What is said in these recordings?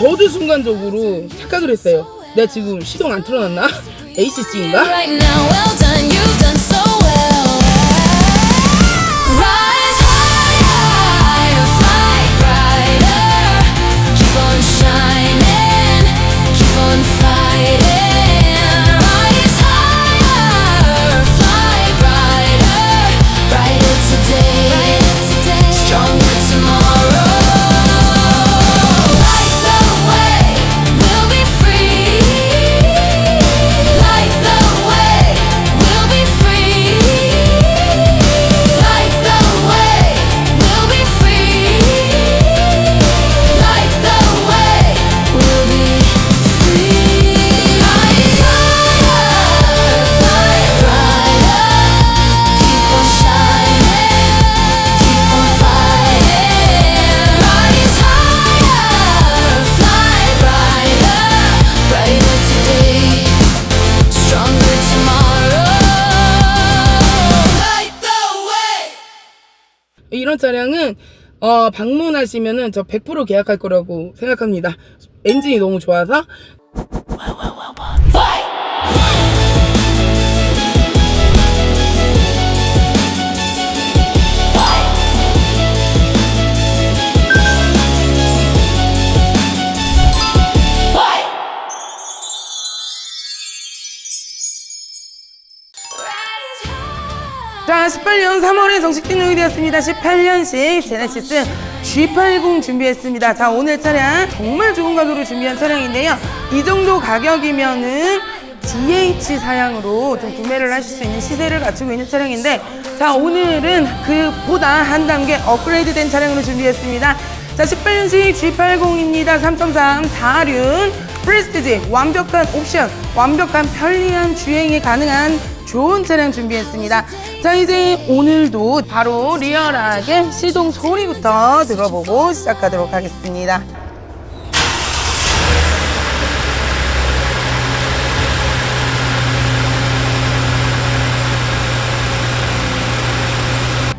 저도 순간적으로 착각을 했어요. 내가 지금 시동 안 틀어놨나? ACC인가? 이런 차량은 어, 방문하시면은 저 100% 계약할 거라고 생각합니다. 엔진이 너무 좋아서 자, 18년 3월에 정식 등록이 되었습니다. 18년식 제네시스 G80 준비했습니다. 자, 오늘 차량 정말 좋은 가격으로 준비한 차량인데요. 이 정도 가격이면은 DH 사양으로 좀 구매를 하실 수 있는 시세를 갖추고 있는 차량인데 자, 오늘은 그보다 한 단계 업그레이드 된 차량으로 준비했습니다. 자, 18년식 G80입니다. 3.3 4륜 프레스티지 완벽한 옵션, 완벽한 편리한 주행이 가능한 좋은 차량 준비했습니다. 자, 이제 오늘도 바로 리얼하게 시동 소리부터 들어보고 시작하도록 하겠습니다.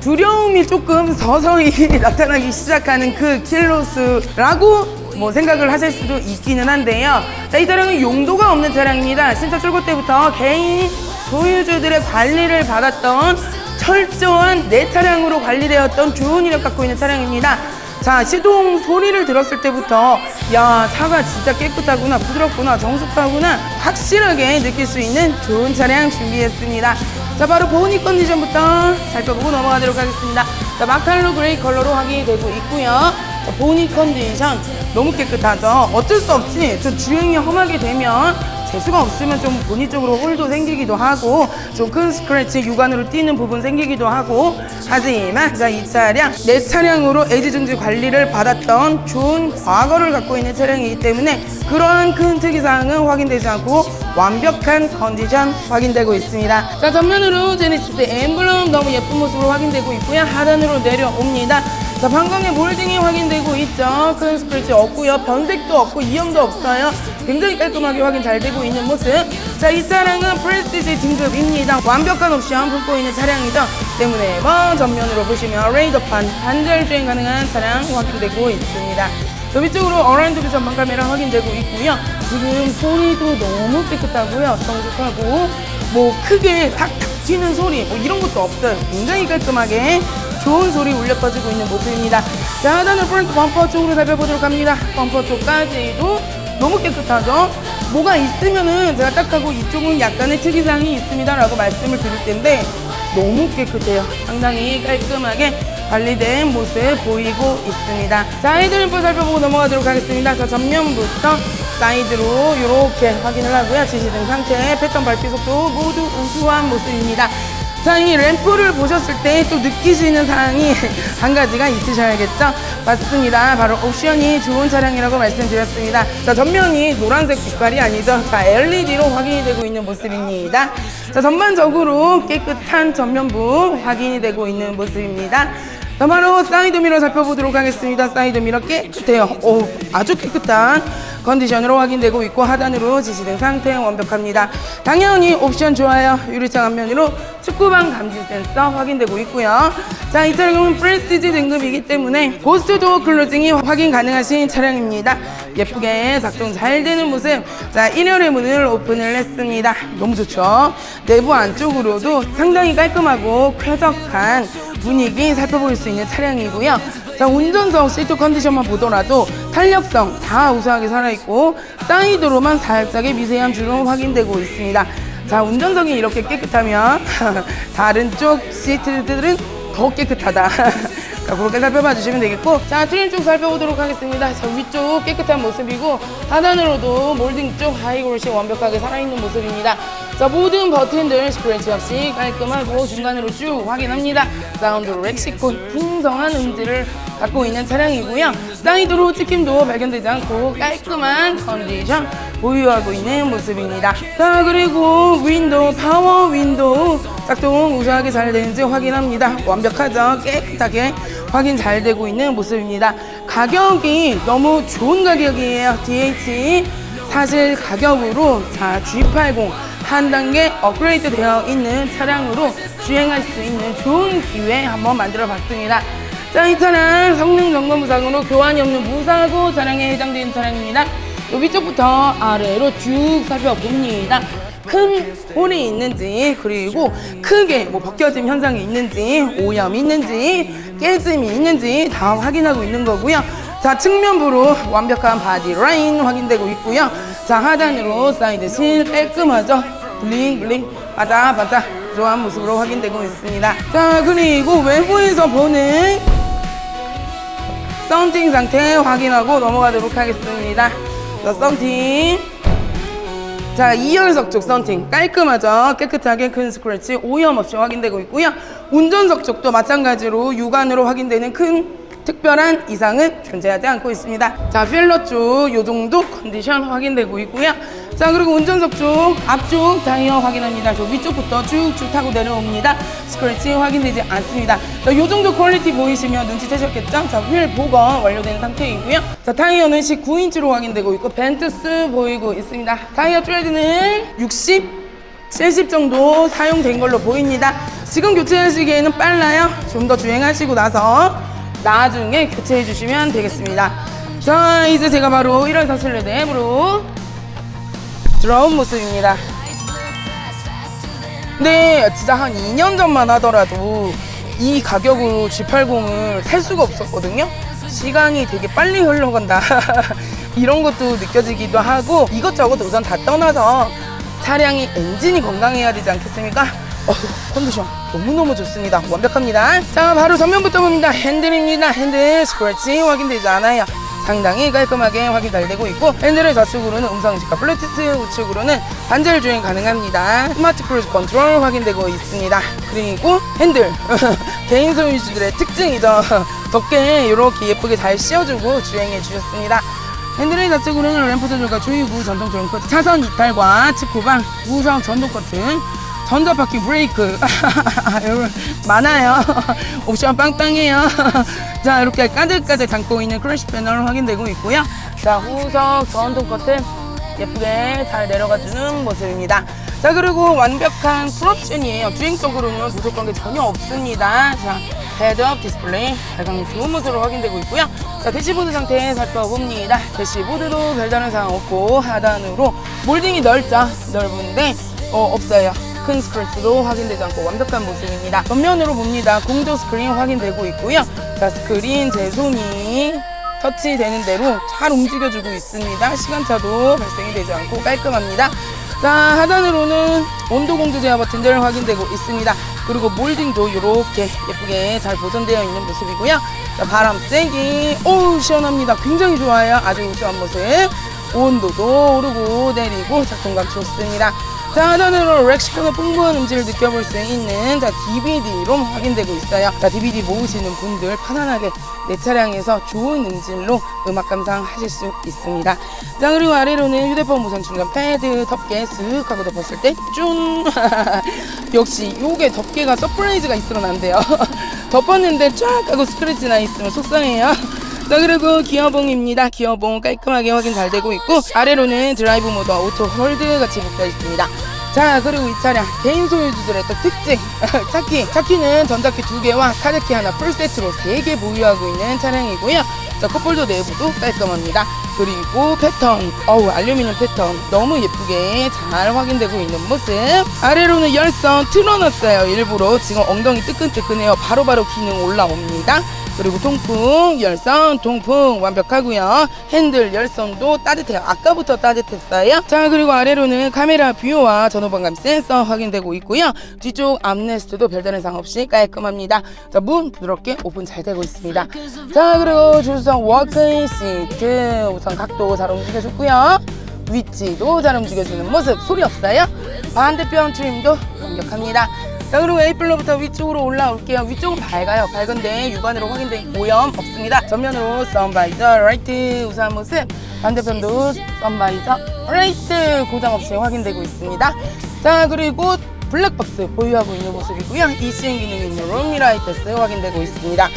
두려움이 조금 서서히 나타나기 시작하는 그 킬로스라고 뭐 생각을 하실 수도 있기는 한데요. 자, 이 차량은 용도가 없는 차량입니다. 신차 출고 때부터 개인 소유주들의 관리를 받았던 철저한 내 차량으로 관리되었던 좋은 이력 갖고 있는 차량입니다. 자, 시동 소리를 들었을 때부터 야, 차가 진짜 깨끗하구나, 부드럽구나, 정숙하구나 확실하게 느낄 수 있는 좋은 차량 준비했습니다. 자, 바로 보니 컨디션부터 살펴보고 넘어가도록 하겠습니다. 자, 마칼로 그레이 컬러로 확인이 되고 있고요. 자, 보니 컨디션 너무 깨끗하죠. 어쩔 수 없지. 저 주행이 험하게 되면 재수가 없으면 좀 본인 쪽으로 홀도 생기기도 하고 좀 큰 스크래치 육안으로 띄는 부분 생기기도 하고 하지만 자, 이 차량 내 차량으로 애지중지 관리를 받았던 좋은 과거를 갖고 있는 차량이기 때문에 그러한 큰 특이사항은 확인되지 않고 완벽한 컨디션 확인되고 있습니다. 자 전면으로 제네시스 엠블럼 너무 예쁜 모습으로 확인되고 있고요. 하단으로 내려옵니다. 자 방광의 몰딩이 확인되고 있죠. 큰 스크래치 없고요. 변색도 없고 이염도 없어요. 굉장히 깔끔하게 확인 잘 되고 있는 모습. 자 이 차량은 프레스티지 등급입니다. 완벽한 옵션 품고 있는 차량이죠. 때문에 먼 전면으로 보시면 레이더판 반절 주행 가능한 차량 확인되고 있습니다. 저 위쪽으로 어라운드 뷰 전방 카메라 확인되고 있고요. 지금 소리도 너무 깨끗하고요. 정숙하고 뭐 크게 탁탁 튀는 소리 뭐 이런 것도 없어요. 굉장히 깔끔하게 좋은 소리 울려 퍼지고 있는 모습입니다. 자, 하단은 프론트 범퍼 쪽으로 살펴보도록 합니다. 범퍼 쪽까지도 너무 깨끗하죠? 뭐가 있으면은 제가 딱 하고 이쪽은 약간의 특이사항이 있습니다 라고 말씀을 드릴 텐데 너무 깨끗해요. 상당히 깔끔하게 관리된 모습 보이고 있습니다. 자, 헤드램프 살펴보고 넘어가도록 하겠습니다. 자, 전면부터 사이드로 이렇게 확인을 하고요. 지시등 상태, 패턴 발피 속도 모두 우수한 모습입니다. 자, 이 램프를 보셨을 때 또 느끼시는 사항이 한 가지가 있으셔야겠죠? 맞습니다. 바로 옵션이 좋은 차량이라고 말씀드렸습니다. 자, 전면이 노란색 빛깔이 아니죠. 자, LED로 확인이 되고 있는 모습입니다. 자, 전반적으로 깨끗한 전면부 확인이 되고 있는 모습입니다. 자, 바로 사이드 미러 살펴보도록 하겠습니다. 사이드 미러 깨끗해요. 오, 아주 깨끗한 컨디션으로 확인되고 있고 하단으로 지시된 상태 완벽합니다. 당연히 옵션 좋아요. 유리창 앞면으로 축구방 감지 센서 확인되고 있고요. 자, 이 차량은 프레스티지 등급이기 때문에 고스트 도어 클로징이 확인 가능하신 차량입니다. 예쁘게 작동 잘 되는 모습. 자, 1열의 문을 오픈을 했습니다. 너무 좋죠? 내부 안쪽으로도 상당히 깔끔하고 쾌적한 분위기 살펴볼 수 있는 차량이고요. 자, 운전석 시트 컨디션만 보더라도 탄력성 다 우수하게 살아있고 사이드로만 살짝의 미세한 주름 확인되고 있습니다. 자, 운전석이 이렇게 깨끗하면 다른 쪽 시트들은 더 깨끗하다. 자, 그렇게 살펴봐 주시면 되겠고 자 트림 쪽 살펴보도록 하겠습니다 자 위쪽 깨끗한 모습이고 하단으로도 몰딩 쪽 하이그로시 완벽하게 살아있는 모습입니다 자 모든 버튼들 스크래치 없이 깔끔하고 중간으로 쭉 확인합니다 사운드 렉시콘 풍성한 음질을 갖고 있는 차량이고요 사이드로 찍힘도 발견되지 않고 깔끔한 컨디션 보유하고 있는 모습입니다 자 그리고 윈도우 파워 윈도우 작동 우수하게 잘 되는지 확인합니다 완벽하죠 깨끗하게 확인 잘 되고 있는 모습입니다. 가격이 너무 좋은 가격이에요. DH 사실 가격으로 자 G80 한 단계 업그레이드 되어 있는 차량으로 주행할 수 있는 좋은 기회 한번 만들어 봤습니다. 자, 이 차량 성능 점검 무상으로 교환이 없는 무사고 차량에 해당되는 차량입니다. 요 위쪽부터 아래로 쭉 살펴봅니다. 큰 홀이 있는지 그리고 크게 뭐 벗겨짐 현상이 있는지 오염이 있는지 깨짐이 있는지 다 확인하고 있는 거고요. 자 측면부로 완벽한 바디 라인 확인되고 있고요. 자 하단으로 사이드 실 깔끔하죠. 블링 블링 바자 좋은 모습으로 확인되고 있습니다. 자 그리고 외부에서 보는 썬팅 상태 확인하고 넘어가도록 하겠습니다. 자 썬팅 자, 2열석 쪽 썬팅 깔끔하죠? 깨끗하게 큰 스크래치 오염 없이 확인되고 있고요. 운전석 쪽도 마찬가지로 육안으로 확인되는 큰 특별한 이상은 존재하지 않고 있습니다. 자, 필러 쪽 요 정도 컨디션 확인되고 있고요. 자, 그리고 운전석 쪽 앞쪽 타이어 확인합니다. 저 위쪽부터 쭉쭉 타고 내려옵니다. 스크래치 확인되지 않습니다. 자, 요 정도 퀄리티 보이시면 눈치채셨겠죠? 자, 휠 복원 완료된 상태이고요. 자, 타이어는 19인치로 확인되고 있고 벤투스 보이고 있습니다. 타이어 트레드는 60 70 정도 사용된 걸로 보입니다. 지금 교체하시기에는 빨라요. 좀 더 주행하시고 나서 나중에 교체해 주시면 되겠습니다. 자, 이제 제가 바로 1월 실내 앱으로 들어온 모습입니다. 근데 진짜 한 2년 전만 하더라도 이 가격으로 G80을 살 수가 없었거든요. 시간이 되게 빨리 흘러간다. 이런 것도 느껴지기도 하고 이것저것 우선 다 떠나서 차량이 엔진이 건강해야 되지 않겠습니까? 어, 컨디션 너무너무 좋습니다. 완벽합니다. 자, 바로 전면부터 봅니다. 핸들입니다. 핸들 스크래치 확인되지 않아요. 상당히 깔끔하게 확인 잘 되고 있고 핸들의 좌측으로는 음성식과 블루투스 우측으로는 반절 주행 가능합니다. 스마트 크루즈 컨트롤 확인되고 있습니다. 그리고 핸들 개인 소유주들의 특징이죠. 덕게 이렇게 예쁘게 잘 씌워주고 주행해 주셨습니다. 핸들의 좌측으로는 램프 조절과 주유구 전동 트렁크 차선 이탈과 측후방 우성 전동 커튼 전자 바퀴 브레이크. 여러분 많아요. 옵션 빵빵해요. 자 이렇게 가득가득 담고 있는 크래시 패널 확인되고 있고요. 자 후석 전동 커튼 예쁘게 잘 내려가주는 모습입니다. 자 그리고 완벽한 풀옵션이에요. 주행적으로는 부족한 게 전혀 없습니다. 자 헤드업 디스플레이 발광 좋은 모습으로 확인되고 있고요. 자 대시보드 상태 살펴봅니다. 대시보드도 별다른 사항 없고 하단으로 몰딩이 넓죠 넓은데 어, 없어요 큰 스크래치도 확인되지 않고 완벽한 모습입니다. 전면으로 봅니다. 공조 스크린 확인되고 있고요. 자, 스크린 제 손이 터치되는 대로 잘 움직여주고 있습니다. 시간차도 발생이 되지 않고 깔끔합니다. 자, 하단으로는 온도 공조 제어 버튼들 확인되고 있습니다. 그리고 몰딩도 이렇게 예쁘게 잘 보존되어 있는 모습이고요. 자, 바람 쐬기, 오 시원합니다. 굉장히 좋아요. 아주 우수한 모습. 온도도 오르고 내리고 작동감 좋습니다. 자, 하단으로 렉시콘의 풍부한 음질을 느껴볼 수 있는 자, DVD로 확인되고 있어요. 자, DVD 모으시는 분들 편안하게 내 차량에서 좋은 음질로 음악 감상하실 수 있습니다. 자, 그리고 아래로는 휴대폰 무선 충전 패드 덮개 쓱 하고 덮었을 때 쭌! 역시 요게 덮개가 서프라이즈가 있으면 안 돼요. 덮었는데 쫙 하고 스크래치 나 있으면 속상해요. 자 그리고 기어봉입니다. 기어봉 깔끔하게 확인 잘 되고 있고 아래로는 드라이브 모드 오토 홀드 같이 붙어 있습니다. 자 그리고 이 차량 개인 소유주들의 또 특징 차키 차키는 전자키 두 개와 카드키 하나 풀세트로 세 개 보유하고 있는 차량이고요. 자 컵홀더 내부도 깔끔합니다. 그리고 패턴 어우 알루미늄 패턴 너무 예쁘게 잘 확인되고 있는 모습 아래로는 열선 틀어놨어요 일부러 지금 엉덩이 뜨끈뜨끈해요 바로바로 기능 올라옵니다 그리고 통풍 열선 통풍 완벽하고요. 핸들 열선도 따뜻해요. 아까부터 따뜻했어요. 자 그리고 아래로는 카메라 뷰와 전후방감 센서 확인되고 있고요. 뒤쪽 암레스트도 별다른 상 없이 깔끔합니다. 자문 부드럽게 오픈 잘 되고 있습니다. 자 그리고 조수석 워크인 시트 우선 각도 잘 움직여줬고요. 위치도 잘 움직여주는 모습 소리 없어요. 반대편 트림도 완벽합니다 자 그리고 A플로부터 위쪽으로 올라올게요. 위쪽은 밝아요. 밝은데 육안으로 확인된 오염 없습니다. 전면으로 썬바이저 라이트. 우수한 모습. 반대편도 썬바이저 라이트. 고장 없이 확인되고 있습니다. 자 그리고 블랙박스 보유하고 있는 모습이고요. ECN 기능이 있는 롬미라이트스 확인되고 있습니다.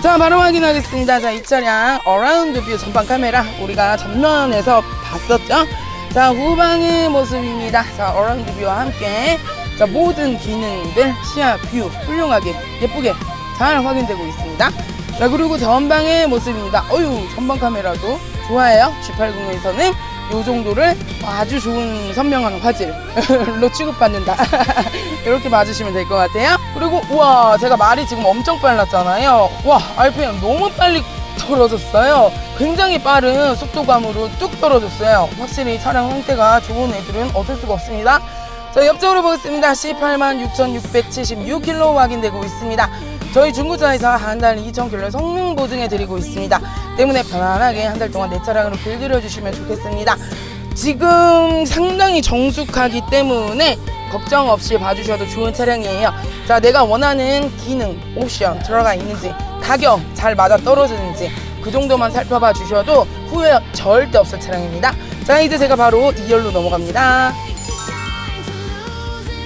자 바로 확인하겠습니다. 자 이 차량 어라운드 뷰 전방 카메라. 우리가 전면에서 봤었죠? 자 후방의 모습입니다. 자 어라운드 뷰와 함께 자 모든 기능들 시야 뷰 훌륭하게 예쁘게 잘 확인되고 있습니다. 자 그리고 전방의 모습입니다. 어유 전방 카메라도 좋아요? G80에서는 요 정도를 아주 좋은 선명한 화질로 취급받는다. 이렇게 봐주시면 될 것 같아요. 그리고 우와 제가 말이 지금 엄청 빨랐잖아요. 와 RPM 너무 빨리 떨어졌어요. 굉장히 빠른 속도감으로 뚝 떨어졌어요. 확실히 차량 상태가 좋은 애들은 어쩔 수가 없습니다 자 옆쪽으로 보겠습니다 18만 6,676km 확인되고 있습니다 저희 중고차에서 한 달 2,000km 성능 보증해 드리고 있습니다 때문에 편안하게 한 달 동안 내 차량으로 길들여 주시면 좋겠습니다 지금 상당히 정숙하기 때문에 걱정 없이 봐주셔도 좋은 차량이에요. 자, 내가 원하는 기능, 옵션 들어가 있는지, 가격 잘 맞아 떨어지는지 그 정도만 살펴봐 주셔도 후회 절대 없을 차량입니다. 자, 이제 제가 바로 2열로 넘어갑니다.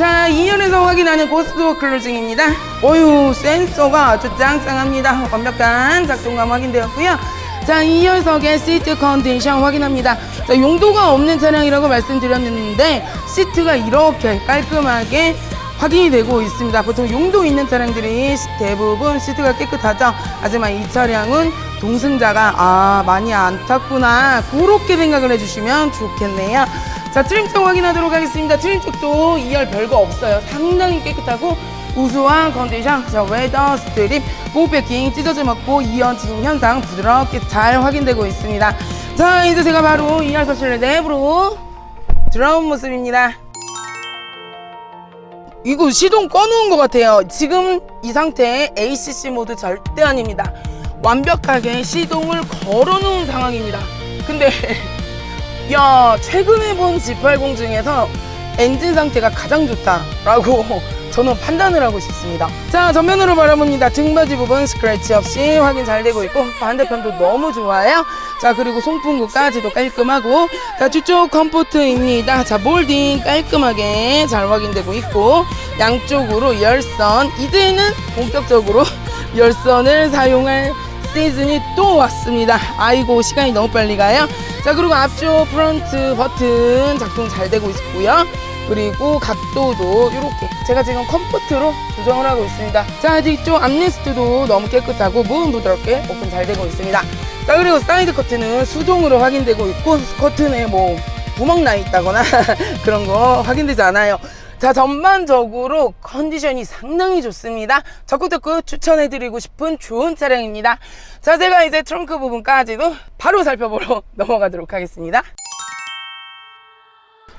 자, 2열에서 확인하는 고스트 클로징입니다. 어유 센서가 아주 짱짱합니다. 완벽한 작동감 확인되었고요. 자, 2열석의 시트 컨디션 확인합니다. 자, 용도가 없는 차량이라고 말씀드렸는데 시트가 이렇게 깔끔하게 확인이 되고 있습니다. 보통 용도 있는 차량들이 시- 대부분 시트가 깨끗하죠. 하지만 이 차량은 동승자가 아 많이 안 탔구나 그렇게 생각을 해주시면 좋겠네요. 자 트림 쪽 확인하도록 하겠습니다. 트림 쪽도 2열 별거 없어요. 상당히 깨끗하고 우수한 컨디션. 자 웨더 스트립 보호패킹 찢어짐 없고 이어진 현상 부드럽게 잘 확인되고 있습니다. 자 이제 제가 바로 2열 서실 내부로 들어온 모습입니다. 이거 시동 꺼놓은 것 같아요. 지금 이 상태에 ACC 모드 절대 아닙니다. 완벽하게 시동을 걸어놓은 상황입니다. 근데 야 최근에 본 G80 중에서 엔진 상태가 가장 좋다라고 저는 판단을 하고 싶습니다. 자 전면으로 바라봅니다. 등받이 부분 스크래치 없이 확인 잘 되고 있고 반대편도 너무 좋아요. 자 그리고 송풍구까지도 깔끔하고 자 뒤쪽 컴포트입니다. 자 몰딩 깔끔하게 잘 확인되고 있고 양쪽으로 열선 이제는 본격적으로 열선을 사용할 시즌이 또 왔습니다. 아이고 시간이 너무 빨리 가요. 자 그리고 앞쪽 프론트 버튼 작동 잘 되고 있고요. 그리고 각도도 이렇게 제가 지금 컴포트로 조정을 하고 있습니다. 자 뒤쪽 암레스트도 너무 깨끗하고 무은 부드럽게 오픈 잘 되고 있습니다. 자 그리고 사이드 커튼은 수동으로 확인되고 있고 커튼에 뭐 구멍 나 있다거나 그런 거 확인되지 않아요. 자 전반적으로 컨디션이 상당히 좋습니다. 적극적극 추천해드리고 싶은 좋은 차량입니다. 자 제가 이제 트렁크 부분까지도 바로 살펴보러 넘어가도록 하겠습니다.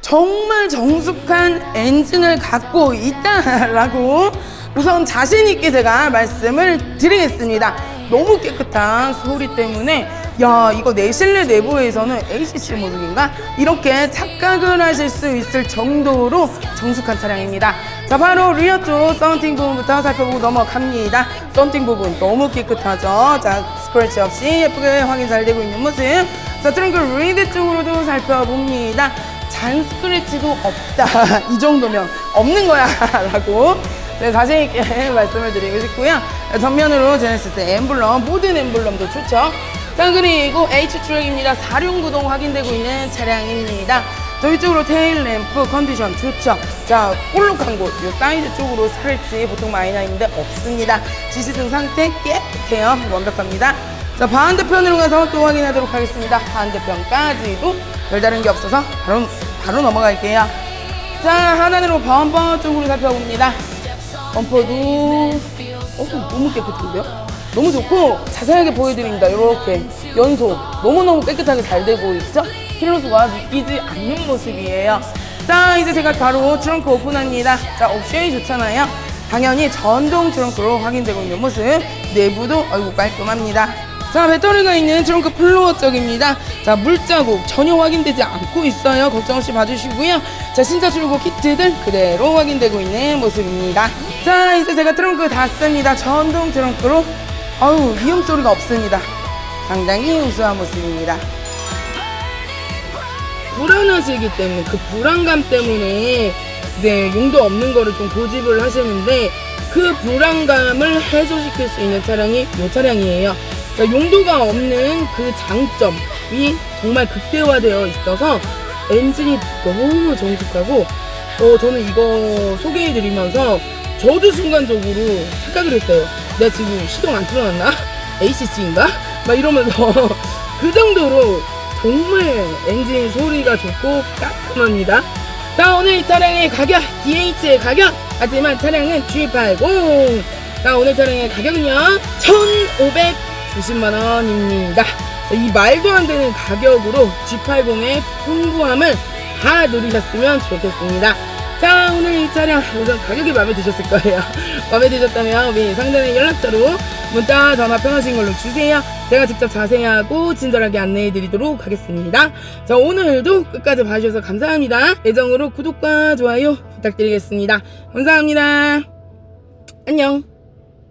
정말 정숙한 엔진을 갖고 있다라고 우선 자신 있게 제가 말씀을 드리겠습니다. 너무 깨끗한 소리 때문에 야 이거 내 실내 내부에서는 ACC 모듈인가 이렇게 착각을 하실 수 있을 정도로 정숙한 차량입니다. 자 바로 리어 쪽 썬팅 부분부터 살펴보고 넘어갑니다. 썬팅 부분 너무 깨끗하죠. 자 스크래치 없이 예쁘게 확인 잘 되고 있는 모습. 자 트렁크 리드 쪽으로도 살펴봅니다. 잔 스크래치도 없다. 이 정도면 없는 거야. 라고. 네, 자신 있게 말씀을 드리고 싶고요. 전면으로 제네시스 엠블럼, 모든 엠블럼도 좋죠. 자, 그리고 H트랙입니다. 사륜구동 확인되고 있는 차량입니다. 저희 쪽으로 테일 램프 컨디션 좋죠. 자, 볼록한 곳, 요 사이드 쪽으로 살지 보통 있는데 없습니다. 지시등 상태 깨끗해요. 완벽합니다. 자, 반대편으로 가서 또 확인하도록 하겠습니다. 반대편까지도 별다른 게 없어서 바로, 바로 넘어갈게요. 자, 하단으로 범퍼 쪽으로 살펴봅니다. 범퍼도 어, 너무 깨끗한데요? 너무 좋고 자세하게 보여드립니다. 이렇게 연속 너무너무 깨끗하게 잘 되고 있죠? 킬로수가 느끼지 않는 모습이에요. 자, 이제 제가 바로 트렁크 오픈합니다. 자, 옵션이 좋잖아요. 당연히 전동 트렁크로 확인되고 있는 모습. 내부도 아이고 깔끔합니다. 자, 배터리가 있는 트렁크 플로어 쪽입니다. 자, 물자국 전혀 확인되지 않고 있어요. 걱정 없이 봐주시고요. 자, 신차 출고 키트들 그대로 확인되고 있는 모습입니다. 자, 이제 제가 트렁크 닫습니다. 전동 트렁크로 아유, 이음 소리가 없습니다. 상당히 우수한 모습입니다. 불안하시기 때문에 그 불안감 때문에 네 용도 없는 거를 좀 고집을 하시는데 그 불안감을 해소시킬 수 있는 차량이 이 차량이에요. 그러니까 용도가 없는 그 장점이 정말 극대화되어 있어서 엔진이 너무 정숙하고 어 저는 이거 소개해드리면서 저도 순간적으로 착각을 했어요. 내가 지금 시동 안 틀어놨나? ACC인가? 막 이러면서 그 정도로 정말 엔진 소리가 좋고 깔끔합니다. 자 오늘 이 차량의 가격 DH의 가격 하지만 차량은 G80 자 오늘 차량의 가격은요 1,590만 원입니다. 이 말도 안 되는 가격으로 G80의 풍부함을 다 누리셨으면 좋겠습니다. 자 오늘 이 차량 우선 가격이 마음에 드셨을 거예요. 마음에 드셨다면 위 상단의 연락처로 문자 전화 편하신 걸로 주세요. 제가 직접 자세하고 친절하게 안내해 드리도록 하겠습니다. 자 오늘도 끝까지 봐주셔서 감사합니다. 애정으로 구독과 좋아요 부탁드리겠습니다. 감사합니다. 안녕.